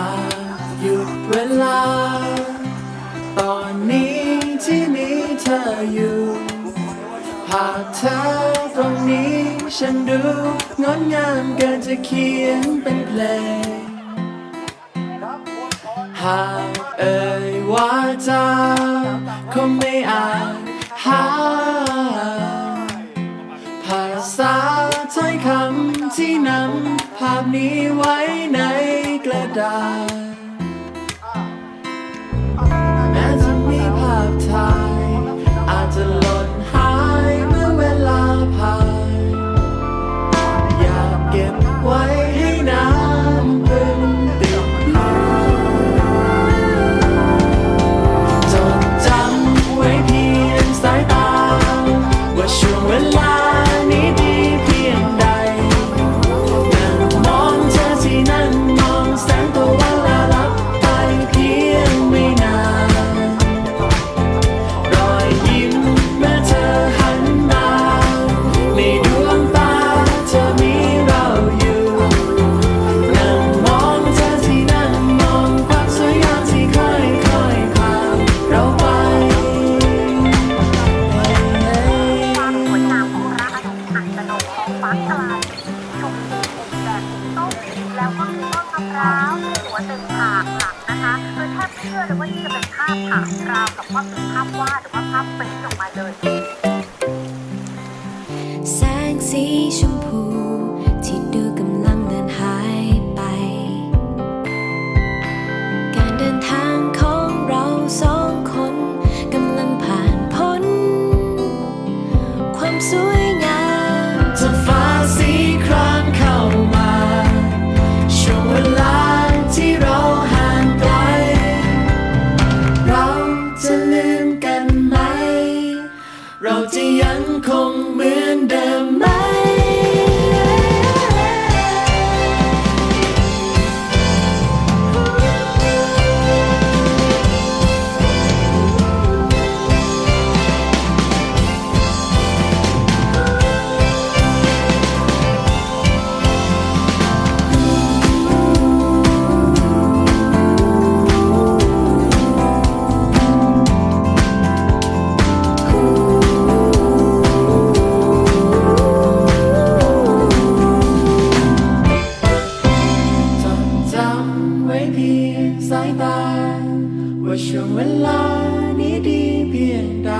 ากหยุดเวลา ตอนนี้ที่มีเธออยู่ หากเธอตรงนี้ฉันดูงดงามเกินจะเขียนเป็นเพลง หากเอ่ยว่าจะคงไม่อาจหาภาษา ถ้อยคำที่นำภาพนี้ไว้ในกระดาษ เชื่อเลยว่านี่จะเป็นภาพถ่ายราวกับว่าเป็นภาพวาดหรือว่าภาพเป็นออกมาเลย แสงสีชมพู ยังคงเหมือนเดิมไหม ว่าช่วงเวลานี้ดีเพียงใด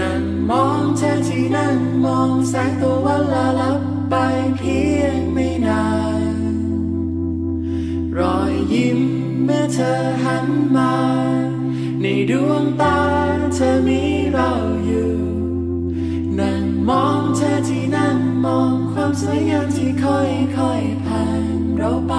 นั่งมองเธอที่นั่งมองแสงตะวันละลับไปเพียงไม่นาน รอยยิ้มเมื่อเธอหันมา ในดวงตาเธอมีเราอยู่ นั่งมองเธอที่นั่งมองความสวยงามที่ค่อยๆผ่านเราไป